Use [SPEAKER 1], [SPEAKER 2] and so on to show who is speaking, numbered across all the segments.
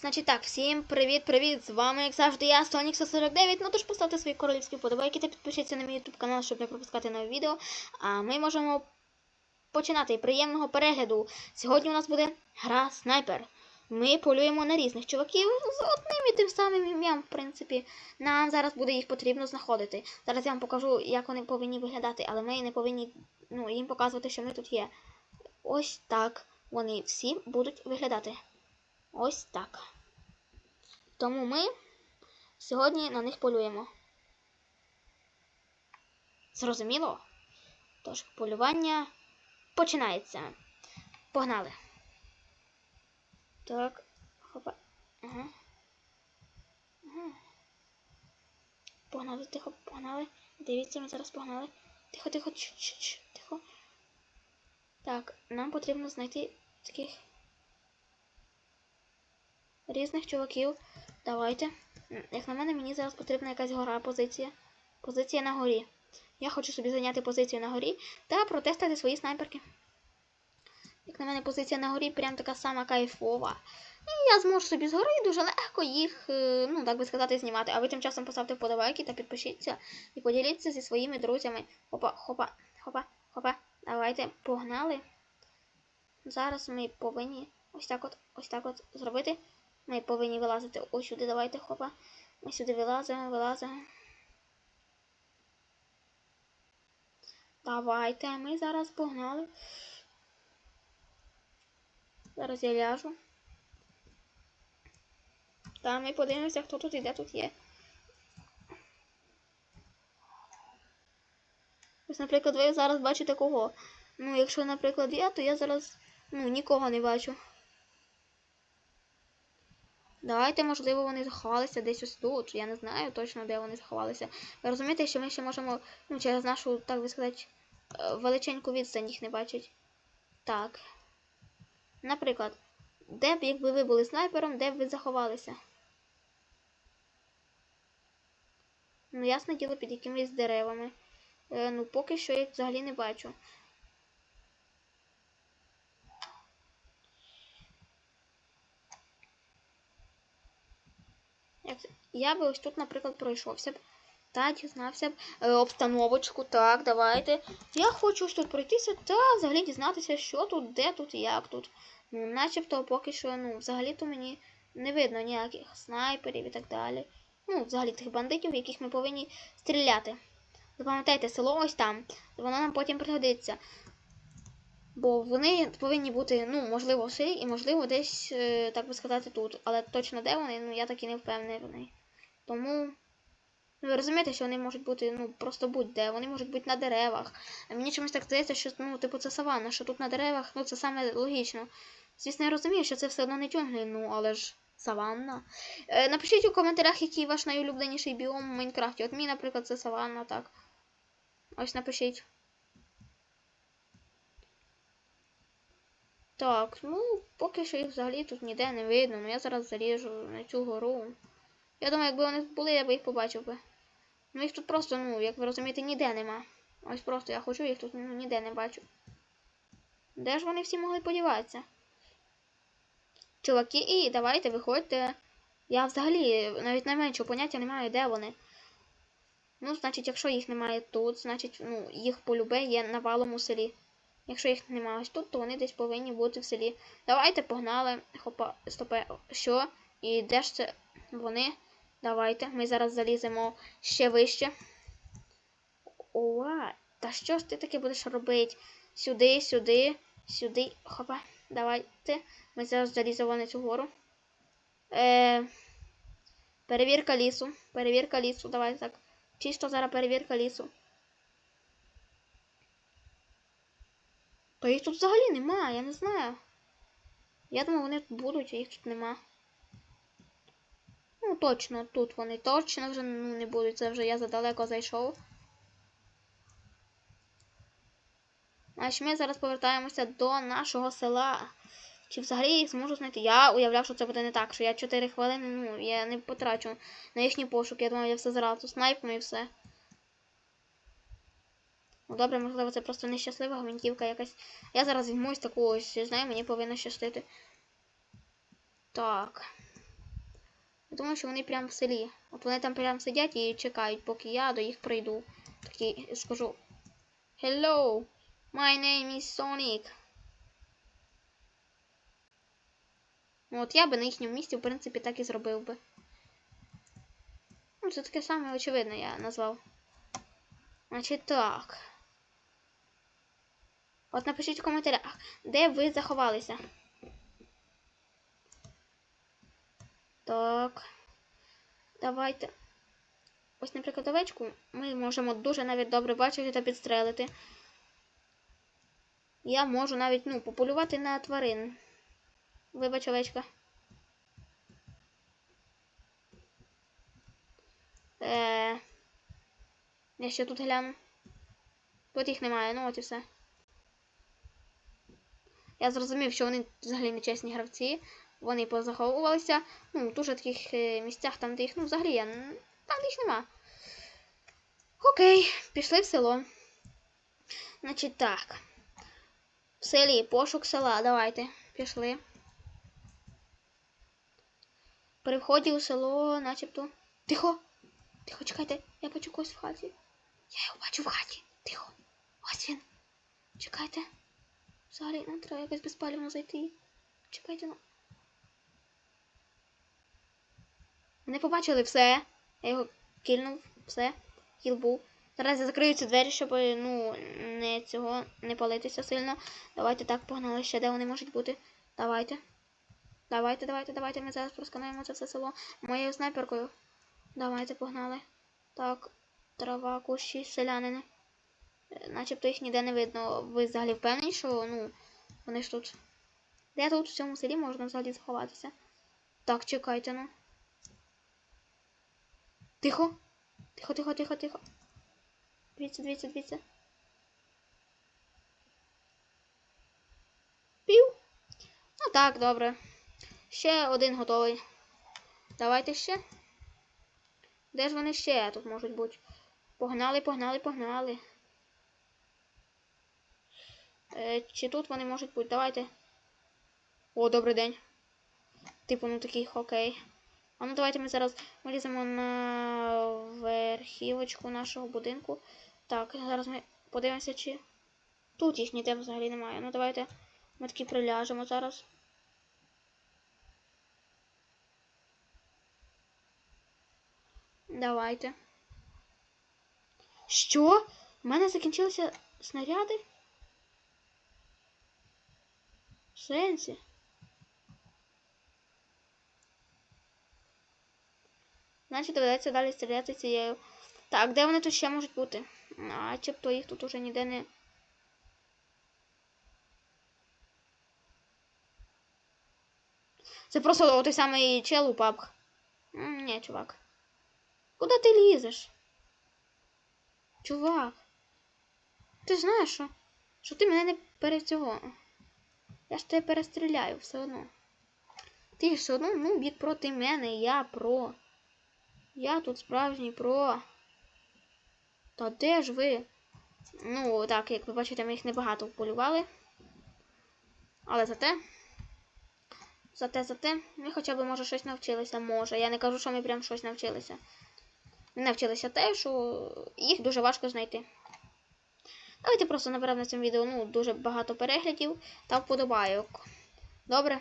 [SPEAKER 1] Значить так, всім привіт-привіт! З вами, як завжди, я, Сонікса 49. Ну тож поставте свої королівські вподобайки та підпишіться на мій YouTube канал, щоб не пропускати нові відео. А ми можемо починати приємного перегляду. Сьогодні у нас буде гра снайпер. Ми полюємо на різних чуваків з одним і тим самим ім'ям, в принципі. Нам зараз буде їх потрібно знаходити. Зараз я вам покажу, як вони повинні виглядати, але ми не повинні ну, їм показувати, що ми тут є. Ось так вони всі будуть виглядати. Ось так. Тому ми сьогодні на них полюємо. Зрозуміло? Тож, полювання починається. Погнали. Так. Хопа. Ага. Ага. Погнали, тихо, погнали. Дивіться, ми зараз погнали. Тихо, тихо, чуть-чуть, тихо. Так, нам потрібно знайти таких різних чуваків. Давайте. Як на мене, мені зараз потрібна якась гора позиція. Позиція на горі. Я хочу собі зайняти позицію на горі та протестити свої снайперки. Як на мене, позиція на горі прям така сама кайфова. І я зможу собі згори дуже легко їх, е, ну так би сказати, знімати. А ви тим часом поставте вподобайки та підпишіться і поділіться зі своїми друзями. Хопа, хопа, хопа, хопа. Давайте, погнали. Зараз ми повинні ось так от, ось так от зробити. Ми повинні вилазити ось сюди. Давайте, хопа. Ми сюди вилазимо, вилазимо. Давайте, ми зараз погнали. Зараз я ляжу. Та ми подивимося, хто тут і де тут є. Ось, наприклад, ви зараз бачите кого. Ну, якщо, наприклад, я, то я зараз ну, нікого не бачу. Давайте, можливо, вони заховалися десь ось тут. Я не знаю точно, де вони заховалися. Ви розумієте, що ми ще можемо, ну, через нашу, так би сказати, е, величеньку відстань їх не бачить. Так. Наприклад, де б, якби ви були снайпером, де б ви заховалися? Ну, ясне діло, під якимись деревами. Е, ну, поки що я їх взагалі не бачу. Як це? Я би ось тут, наприклад, пройшовся б. Та дізнався б е, обстановочку. Так, давайте. Я хочу ось тут пройтися та взагалі дізнатися, що тут, де тут як тут. Ну, начебто поки що, ну, взагалі-то мені не видно ніяких снайперів і так далі. Ну, взагалі тих бандитів, яких ми повинні стріляти. Запам'ятайте, село ось там. Воно нам потім пригодиться. Бо вони повинні бути, ну, можливо, в і, можливо, десь, е, так би сказати, тут. Але точно де вони, ну, я так і не впевнений. Тому. Ну, ви розумієте, що вони можуть бути, ну, просто будь-де, вони можуть бути на деревах. А мені чомусь так здається, що, ну, типу, це саванна, що тут на деревах, ну, це саме логічно. Звісно, я розумію, що це все одно не джунглі, ну, але ж саванна. Е, напишіть у коментарях, який ваш найулюбленіший біом в Майнкрафті. От мій, наприклад, це саванна, так. Ось напишіть. Так, ну, поки що їх взагалі тут ніде не видно. Ну я зараз заріжу на цю гору. Я думаю, якби вони були, я би їх побачив би. Ну їх тут просто, ну, як ви розумієте, ніде нема. Ось просто я хочу, їх тут ну, ніде не бачу. Де ж вони всі могли подіватися? Чуваки, і давайте виходьте. Я взагалі навіть найменшого поняття не маю, де вони. Ну, значить, якщо їх немає тут, значить, ну, їх полюбе є навалом у селі. Якщо їх немає ось тут, то вони десь повинні бути в селі. Давайте погнали. Хопа, стопе. Що? І де ж це вони? Давайте. Ми зараз заліземо ще вище. Ова, та що ж ти таке будеш робити? Сюди, сюди, сюди. Хопа, давайте. Ми зараз заліземо на цю гору. Е, перевірка лісу. Перевірка лісу. Давай так. Чисто зараз перевірка лісу. Та їх тут взагалі нема, я не знаю. Я думаю, вони тут будуть, а їх тут нема. Точно, тут вони точно вже ну, не будуть. Це вже я задалеко зайшов. Значить, ми зараз повертаємося до нашого села. Чи взагалі їх зможу знайти? Я уявляв, що це буде не так, що я 4 хвилини, ну, я не потрачу на їхній пошук. Я думаю, я все зразу снайпну і все. Ну добре, можливо, це просто нещаслива гвинтівка якась. Я зараз візьмусь таку ось, знаю, мені повинно щастити. Так. Я думаю, що вони прямо в селі. От вони там прямо сидять і чекають, поки я до їх прийду. Такий скажу. Hello, my name is Sonic. Ну, От я би на їхньому місці, в принципі, так і зробив би. Ну, це таке саме очевидне я назвав. Значить так. От напишіть в коментарях, де ви заховалися. Так. Давайте. Ось, наприклад, овечку ми можемо дуже навіть добре бачити та підстрелити. Я можу навіть, ну, пополювати на тварин. Вибач, овечка. Е... Я ще тут гляну. Тут їх немає, ну от і все. Я зрозумів, що вони взагалі не чесні гравці. Вони позаховувалися. Ну, в дуже таких е, місцях, там, де їх, ну, взагалі я. Там їх нема. Окей, пішли в село. Значить так. В селі пошук села. Давайте. Пішли. При вході у село, начебто. Тихо! Тихо, чекайте, я бачу когось в хаті. Я його бачу в хаті. Тихо. Ось він. Чекайте. Взагалі нам треба якось безпалівно зайти. Чекайте ну. Не побачили все. Я його кільнув, все. Кіл був. Зараз я закрию ці двері, щоб ну, не цього не палитися сильно. Давайте так, погнали ще, де вони можуть бути. Давайте. Давайте, давайте, давайте. Ми зараз проскануємо це все село моєю снайперкою. Давайте, погнали. Так, трава, кущі, селянини. Е, Начебто їх ніде не видно. Ви взагалі впевнені, що ну, вони ж тут. Де тут в цьому селі можна взагалі заховатися? Так, чекайте, ну. Тихо. Тихо, тихо, тихо, тихо. Дивіться, дивіться, дивіться. Пів. Ну так, добре. Ще один готовий. Давайте ще. Де ж вони ще тут можуть бути? Погнали, погнали, погнали. Е, чи тут вони можуть бути? Давайте. О, добрий день. Типу, ну такий окей. А ну давайте ми зараз виліземо на верхівочку нашого будинку. Так, зараз ми подивимося, чи тут їх ніде взагалі немає. Ну давайте ми таки приляжемо зараз. Давайте. Що? У мене закінчилися снаряди? В сенсі? Значить, доведеться далі стріляти цією. Так, де вони тут ще можуть бути? Начебто їх тут уже ніде не. Це просто той самий чел у упав. Ні, чувак. Куди ти лізеш? Чувак. Ти знаєш що? Що ти мене не перед цього. Я ж тебе перестріляю все одно. Ти все одно ну, бік проти мене, я про. Я тут справжній про. Та де ж ви? Ну, так, як ви бачите, ми їх небагато полювали. Але зате. Зате, зате, ми хоча б, може, щось навчилися. Може. Я не кажу, що ми прям щось навчилися. Ми навчилися те, що їх дуже важко знайти. Давайте просто наберемо на цьому відео ну, дуже багато переглядів та вподобайок. Добре.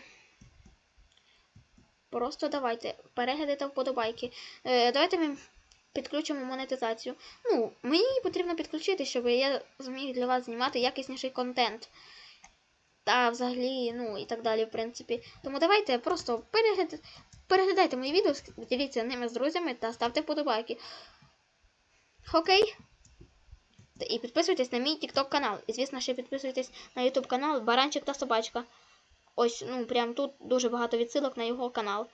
[SPEAKER 1] Просто давайте перегляди та вподобайки. Е, Давайте ми підключимо монетизацію. Ну, мені потрібно підключити, щоб я зміг для вас знімати якісніший контент. Та взагалі, ну і так далі, в принципі. Тому давайте просто перегляд... переглядайте мої відео, діліться ними з друзями та ставте вподобайки. Окей? І підписуйтесь на мій TikTok канал. І, звісно, ще підписуйтесь на YouTube канал Баранчик та Собачка. Ось, ну, прям тут дуже багато відсилок на його канал.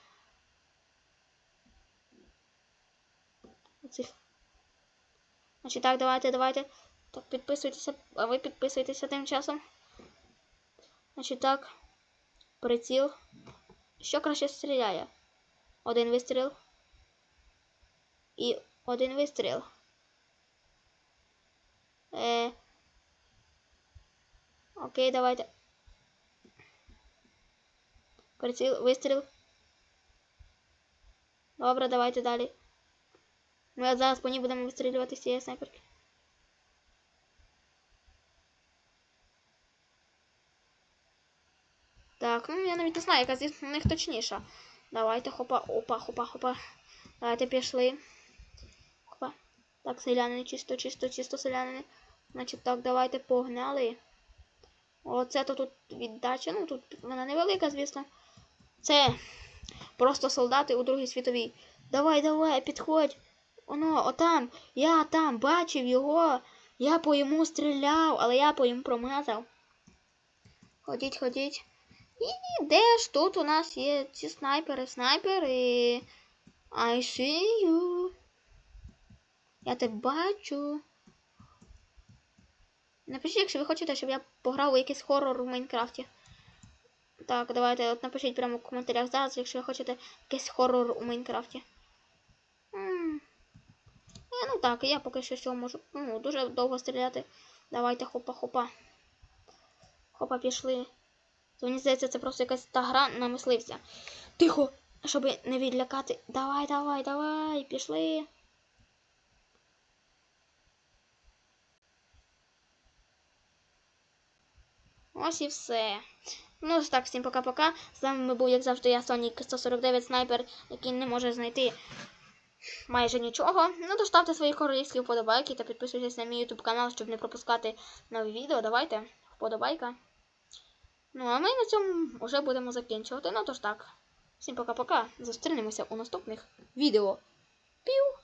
[SPEAKER 1] Оцих. Значить, так, давайте, давайте. Так, підписуйтеся, а ви підписуйтеся тим часом. Значить так. Приціл. Що краще стріляє? Один вистріл. І один вистріл. Е... Окей, давайте. Приціл, вистріл. Добре, давайте далі. Ми зараз по ній будемо вистрілювати з цієї снайперки. Так, ну я навіть не знаю, яка з них точніша. Давайте хопа, опа, хопа, хопа. Давайте пішли. Хопа. Так, селянини, чисто, чисто, чисто селянини. Значить, так, давайте погнали. Оце то тут віддача. Ну, тут вона невелика, звісно. Це просто солдати у Другій світовій. Давай, давай, підходь. Оно, отам. Я там бачив його. Я по йому стріляв, але я по йому промазав. Ходіть, ходіть. І де ж тут у нас є ці снайпери, снайпери. I see you. Я тебе бачу. Напишіть, якщо ви хочете, щоб я пограв у якийсь хоррор у Майнкрафті. Так, давайте от напишіть прямо в коментарях зараз, якщо ви хочете якийсь хоррор у Майнкрафті. М. Е, Ну так, я поки що цього можу ну, дуже довго стріляти. Давайте хопа-хопа. Хопа, пішли. Мені здається, це просто якась та гра на мисливця. Тихо, щоб не відлякати. Давай, давай, давай, пішли. Ось і все. Ну, ось так, всім пока-пока. З вами був, як завжди, я Сонік 149 снайпер, який не може знайти майже нічого. Ну, то ставте свої королівські вподобайки та підписуйтесь на мій YouTube канал, щоб не пропускати нові відео. Давайте, вподобайка. Ну, а ми на цьому вже будемо закінчувати. Ну, тож так. Всім пока-пока. Зустрінемося у наступних відео. Пів!